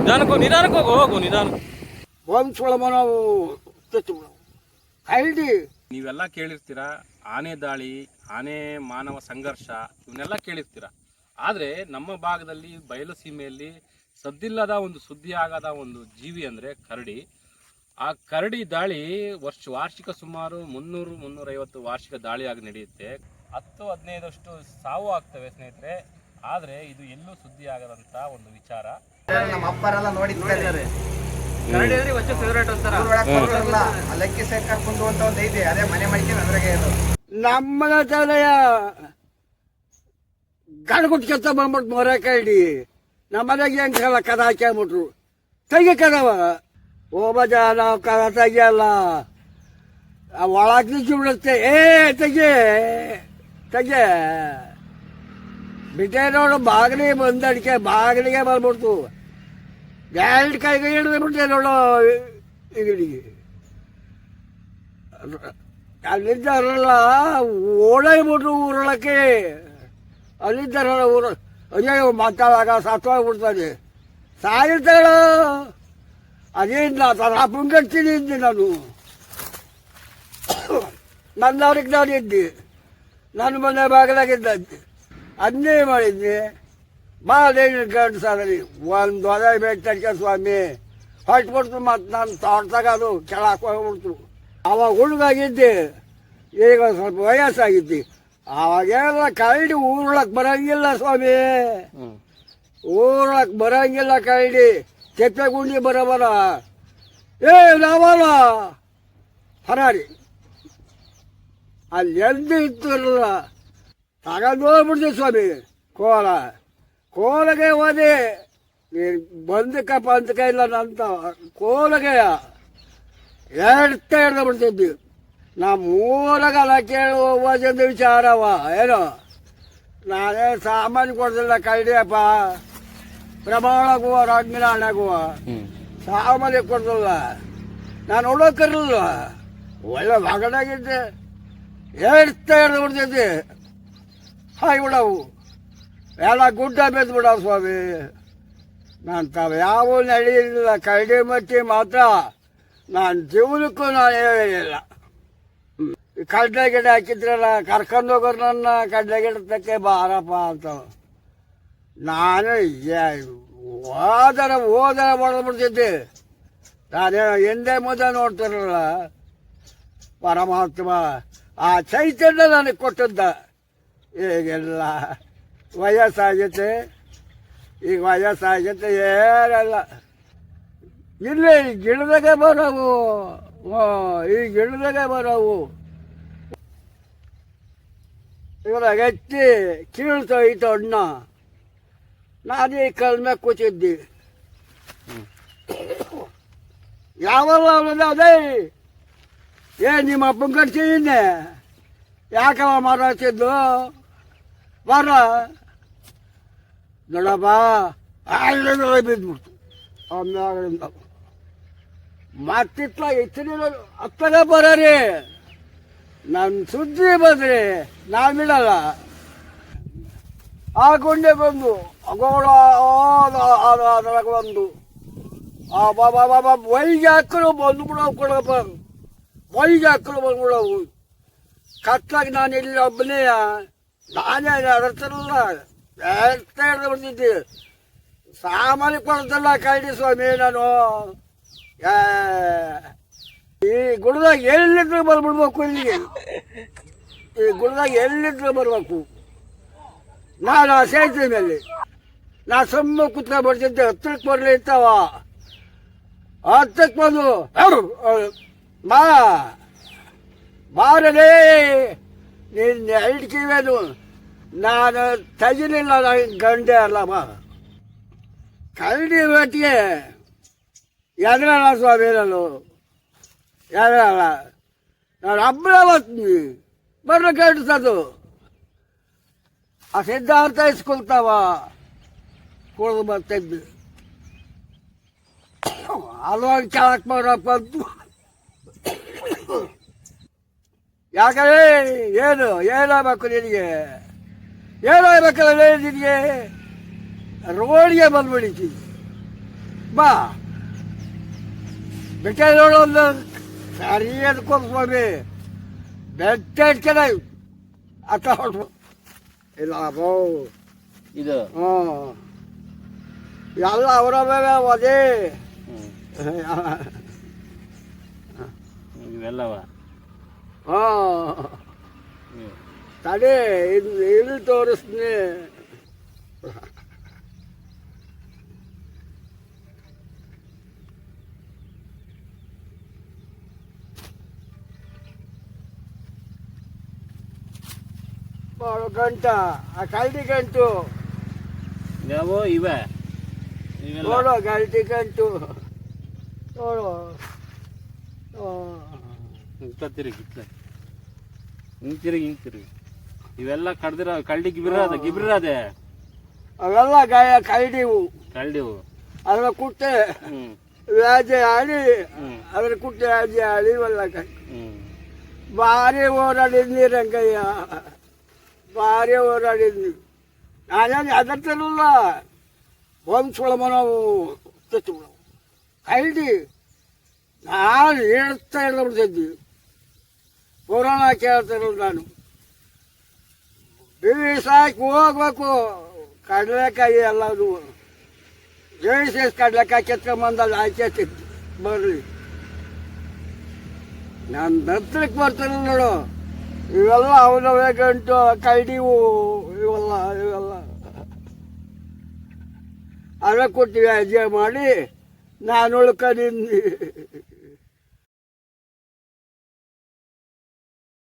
ನಿಧಾನಕ್ಕೆ ಹೋಗು ನಿಧಾನಕ್ಕೆ ಹೋಗು ಹೋಗು ನಿಧಾನ. ವಂಶೊಳಮ ನಾವು ನೀವೆಲ್ಲ ಕೇಳಿರ್ತೀರ ಆನೆ ದಾಳಿ ಆನೆ ಮಾನವ ಸಂಘರ್ಷ ಇವನ್ನೆಲ್ಲ ಕೇಳಿರ್ತೀರ? ಆದರೆ ನಮ್ಮ ಭಾಗದಲ್ಲಿ ಬಯಲು ಸೀಮೆಯಲ್ಲಿ ಸದ್ದಿಲ್ಲದ ಒಂದು ಸುದ್ದಿ ಆಗದ ಒಂದು ಜೀವಿ ಅಂದರೆ ಕರಡಿ. ಆ ಕರಡಿ ದಾಳಿ ವರ್ಷ ವಾರ್ಷಿಕ ಸುಮಾರು ಮುನ್ನೂರು ಮುನ್ನೂರೈವತ್ತು ವಾರ್ಷಿಕ ದಾಳಿಯಾಗಿ ನಡೆಯುತ್ತೆ. ಹತ್ತು ಹದಿನೈದಷ್ಟು ಸಾವು ಆಗ್ತವೆ ಸ್ನೇಹಿತರೆ. ಆದರೆ ಇದು ಎಲ್ಲೂ ಸುದ್ದಿ ಆಗದಂಥ ಒಂದು ವಿಚಾರ. ನಮ್ಮ ಅಪ್ಪರೆಲ್ಲ ನೋಡಿದ್ದಾರೆ. ಕರಡಿ ಅಂದ್ರೆ ವಚ್ಚ ಫೇವ್ರೇಟ್ ಅಂತಾರ ಲಕ್ಕಿ ಸೇರ್ಕೊಂಡು ಕುಂದು ಅಂತ ಒಂದು ಐತಿ. ಅದೇ ಮನೆ ಮಾಡ್ಕೊಂಡು ಅದ್ರಾಗೆ ಇದು ನಮ್ಮನ ತಲೆಯ ಗಣಗುಟ್ ಕೆತ್ತ ಬಂದ್ಬಿಟ್ಟು ಮೊರೆ ಕೈಡಿ ನಮ್ಮನೆಗೆ ಹೆಂಗಲ್ಲ ಕದ ಹಾಕ್ಯಾಬಿಟ್ರು ತೆಗಿ ಕದವ. ಓಬಜ ನಾವು ಕದ ತೆಗಿಯಲ್ಲ. ಒಳಗೆ ಬಿಡುತ್ತೆ. ಏ ತೆಗೆ. ತೆಗೆ. ಬಿಟ್ಟೆ ನೋಡು ಬಾಗಿಲಿಗೆ ಬಂದಡಿಕೆ ಬಾಗಿಲಿಗೆ ಬಂದ್ಬಿಡ್ತು. ಎರಡು ಕೈ ಹಿಡಿದು ಬಿಡ್ತೇನೆ ನೋಡು ಈಗಡಿಗೆ ಅಲ್ಲಿದ್ದಾರಲ್ಲ ಓಡಾಡ್ಬಿಟ್ರು ಊರೊಳಕ್ಕೆ. ಅಲ್ಲಿದ್ದಾರಲ್ಲ ಊರ ಅಯ್ಯೋ ಮಾತಾಡಾಗ ಸತ್ತೋಗ್ಬಿಡ್ತಾನೆ ಸಾಯಿತಾಳ ಅದೇನಿಲ್ಲ ತನ್ನ ಅಪ್ಪನ ಕಟ್ತೀನಿ ಇದ್ದೆ ನಾನು. ನನ್ನವ್ರಿಗೆ ನಾನು ಇದ್ದೆ. ನನ್ನ ಮನೆ ಬಾಗಿಲಾಗಿದ್ದ. ಅದನ್ನೇ ಮಾಡಿದ್ದೆ. ಬಾಳೇನು ಗಂಡು ಸಾಧನೆ ಒಂದು ಹೊಲ ಬೇಟಕ್ಕೆ ಸ್ವಾಮಿ. ಹೊಟ್ಬಿಡ್ತು ಮತ್ತು ನಾನು ತೋಟದಾಗ ಅದು ಕೆಳಕ್ಕೆ ಹೋಗ್ಬಿಡ್ತು. ಅವಾಗ ಹುಡುಗಾಗಿದ್ದೆ. ಈಗ ಸ್ವಲ್ಪ ವಯಸ್ಸಾಗಿದ್ದೆ. ಅವಾಗೆಲ್ಲ ಕರಡಿ ಊರ್ಲಕ್ಕೆ ಬರಂಗಿಲ್ಲ ಸ್ವಾಮಿ. ಊರ್ಲಕ್ಕೆ ಬರಂಗಿಲ್ಲ ಕರಡಿ. ತೆಪ್ಪೆ ಗುಂಡಿ ಬರಬರ. ಏ ನಾವಲ್ಲ ಹರಾರಿ. ಅಲ್ಲಿ ಎದ್ದು ಇತ್ತು ತಗೊಂಡು ಹೋಗ್ಬಿಡ್ತೀವಿ ಸ್ವಾಮಿ. ಕೋಲ. ಕೋಲಗೆ ಹೋದೆ ನೀನು ಬಂದಕ ಪಂದಕ ಇಲ್ಲ ನಂತ ಕೋಲಗೆಯ ಎಡ್ತ ಹಿಡ್ದು ಬಿಡ್ತಿದ್ವಿ ನಾ ಮೂರಗಲ ಕೇಳಿ ಓದಿದ ವಿಚಾರವ ಏನೋ? ನಾನೇ ಸಾಮಾನು ಕೊಡ್ತಿಲ್ಲ ಕೈಡಿಯಪ್ಪ ಪ್ರಮಾಣಗುವ ರಂಗಿನಾಣಗುವ ಸಾಮಾನ್ಯ ಕೊಡ್ತಿಲ್ಲ. ನಾನು ಹುಡುಕರಿಲ್ಲ ಒಳ್ಳೆ ಮಗನಾಗಿದ್ದೆ. ಎಡ್ತ ಹಿಡ್ದು ಬಿಡ್ತಿದ್ದೆ. ಹಾಯ್ ಬಿಡವು. ಎಲ್ಲ ಗುಡ್ಡ ಬೆದ್ದು ಬಿಡವ ಸ್ವಾಮಿ. ನಾನು ತಾವು ಯಾವ ನಡೆಯಲಿಲ್ಲ ಕರಡಿ ಮಟ್ಟಿ ಮಾತ್ರ ನಾನು ಜೀವನಕ್ಕೂ ನಾನು ಹೇಳಿಲ್ಲ ಕಡ್ಲೆ ಗಿಡ ಹಾಕಿದ್ರಲ್ಲ, ಕರ್ಕೊಂಡು ಹೋಗೋರು ನನ್ನ ಕಡ್ಲೆ ಗಿಡಕ್ಕೆ ಬಾರಪ್ಪ ಅಂತ. ನಾನು ಹೋದರ ಹೋದರ ಹೊಡೆದ್ಬಿಡ್ತಿದ್ದೆ. ನಾನೇ ಹಿಂದೆ ಮುಂದೆ ನೋಡ್ತಿರಲ್ಲ ಪರಮಾತ್ಮ ಆ ಚೈತನ್ಯ ನನಗೆ ಕೊಟ್ಟದ್ದ. ಈಗೆಲ್ಲ ವಯಸ್ಸಾಗೈತೆ. ಈಗ ವಯಸ್ಸಾಗೈತೆ ಏನಲ್ಲ. ಇಲ್ಲಿ ಈ ಗಿಡದಾಗೆ ಬರೋವು. ಈ ಗಿಡದಾಗೆ ಬರೋವು. ಇವಾಗ ಎತ್ತಿ ಕೀಳ್ತೋಯ್ತು ಅಣ್ಣ. ನಾನು ಈ ಕಲ್ಮೆ ಕೂತಿದ್ದಿ. ಯಾವಲ್ಲ ಅವನದ ಅದೇ? ಏ, ನಿಮ್ಮ ಅಪ್ಪನ ಕಟ್ಸಿದ್ದೀನಿ ಯಾಕವ ಮಾರಾಡ್ತಿದ್ದು ಬರ. ನೋಡಪ್ಪ ಅಲ್ಲಿಂದ ಬಿದ್ದುಬಿಡ್ತು ಹೆಚ್ಚಿನ ಅತ್ತಗ ಬರೀ ನನ್ನ ಸುದ್ದಿ ಬಂದ್ರಿ ನಾನು ಆ ಗುಂಡೆ ಬಂದು ಅಗೋಳ ಅದ್ರಾಗ ಬಂದು. ಆ ಬಾಬಾ ಬಾಬಾ ಬೈಗೆ ಹಾಕಲು ಬಂದು ಬಿಡವು ಕೊಡಪ್ಪ. ವೈಗೆ ಹಾಕಲು ಬಂದ್ಬಿಡವು ಕತ್ಲಾಗಿ ನಾನು ಇಲ್ಲಿ ಒಬ್ಬನೇ, ನಾನೇ ಅದರ್ತಲ್ಲ ಬಿಡ್ತಿದ್ದೆ ಸಾಮಾನ್ಯ ಕೊಡ್ತಲ್ಲ ಕರಡಿ ಸ್ವಾಮಿ ನಾನು. ಈ ಗುಡ್ದಾಗ ಎಲ್ಲಿದ್ರು ಬರ್ಬಿಡ್ಬೇಕು ಇಲ್ಲಿಗೆ? ಈ ಗುಡ್ದಾಗ ಎಲ್ಲಿದ್ರು ಬರ್ಬೇಕು? ನಾನು ಸೇತುವೆ ಮೇಲೆ. ನಾ ಸುಮ್ಮ ಕುತ್ಕೊಂಡು ಬರ್ತಿದ್ದೆ. ಹತ್ತಕ್ಕೆ ಬರಲಿ ಇರ್ತಾವ ಹತ್ತಕ್ಕೆ ಬಂದು ಬಾ ಬಾರಲೇ ನಿನ್ನ ಎರಡು ಕಿವೇನು ನಾನು ತೆಗಿಲಿಲ್ಲ ನಾನು ಗಂಡೆ ಅಲ್ಲಮ್ಮ ಕರಡಿ ಒಟ್ಟಿಗೆ ಎದುರಲ್ಲ ಸ್ವಾಮಿ, ನಾನು ಎದುರಲ್ಲ ನಾನು ಹಬ್ಬಳ ಬರ್ತೀನಿ ಬರ್ರ ಕೇಳಿಸೋದು. ಆ ಸಿದ್ಧಾರ್ಥ ಇಸ್ಕೊಳ್ತಾವ. ಕುಡಿದು ಬರ್ತಿದ್ವಿ ಕೆಳಕ್ಕೆ ಬರಪ್ಪ ಅಂತು. ಯಾಕಂದ್ರೆ ಏನು, ಏನಾಗಬೇಕು ನಿನಗೆ? ಏನಾಗಬೇಕಲ್ಲ ನಿನಗೆ? ರೋಡಿಗೆ ಬಂದ್ಬಿಡಿತಿ ಬಾ. ಬೆಟ್ಟ ನೋಡು ಒಂದು. ಸರಿಯಾದ ಸ್ವಾಮಿ. ಬೆಟ್ಟ ಇಟ್ಕೊಂಡ ಅತ್ತ ಹೊಟ್ಟು ಇಲ್ಲ ಅಬ್ಬೋ ಇದು? ಹ್ಞೂ. ಎಲ್ಲ ಅವರ ಮೇಲೆ ಅದೇ ಇವೆಲ್ಲವ? ಹಾಂ ತಡೆ ಇದು ಇಲ್ಲಿ ತೋರಿಸ್ತೀನಿ. ಗಂಟ ಆ ಕಲ್ಟಿ ಗಂಟು. ಯಾವ ಇವೆ. ನೋಡು ಕಲ್ಟಿ ಗಂಟು. ನೋಡು. ತಿರುಗಿ. ಹಿಂಗ್ ತಿರುಗಿ ಹಿಂಗ್ ತಿರುಗಿ. ಇವೆಲ್ಲ ಕಡ್ದಿರ ಕಳ್ಳಿ ಗಿಬ್ರದ ಗಿಬ್ರದೆ ಅವೆಲ್ಲ ಗಾಯ ಕಲ್ಟಿವು ಕಳ್ಳಿವು ಅದರ ಕುಟ್ಟೆ ಹ್ಮ್ ವ್ಯಾಜೆ ಆಡಿ ಹ್ಮ್ ಅದರ ಕುಟ್ಟೆ ವ್ಯಾಜೆ ಆಡಿ ಇವೆಲ್ಲ ಕಟ್ಟಿ ಹ್ಮ್ ಭಾರಿ ಹೋರಾಡಿದ್ನಿ ರಂಗಯ್ಯ ಭಾರಿ ಹೋರಾಡಿದ್ನಿ ನಾನೇನು ಅದರ್ತಿರಲಿಲ್ಲ ವಂಶಗಳ ನಾವು ತೆತ್ತು ಕೈಡಿ ನಾನು ಹೇಳ್ತಾ ಇಲ್ಲ ಬಿಡ್ತಿದ್ವಿ ಪುರಾಣ ಕೇಳ್ತಾ ಇರಲ್ಲ ನಾನು ಬೀಸಾಕಿ ಹೋಗ್ಬೇಕು. ಕಡಲೆಕಾಯಿ ಎಲ್ಲದು ಜೈಸಿ ಕಡಲೆಕಾಯಿ ಕೆತ್ಕೊಂಬಂದಲ್ಲಿ ಆಚೆ ಬರ್ರಿ ನನ್ನ ಹತ್ರಕ್ಕೆ ಬರ್ತಾನೆ ನೋಡು. ಇವೆಲ್ಲ ಅವನವೇ ಗಂಟು ಕೈಡಿವು ಇವೆಲ್ಲ ಇವೆಲ್ಲ. ಅವೇ ಕೊಟ್ಟಿವಿ ಅಜ್ಜೆ ಮಾಡಿ. ನಾನು ಉಳ್ಕೊಂಡಿದ್ನಿ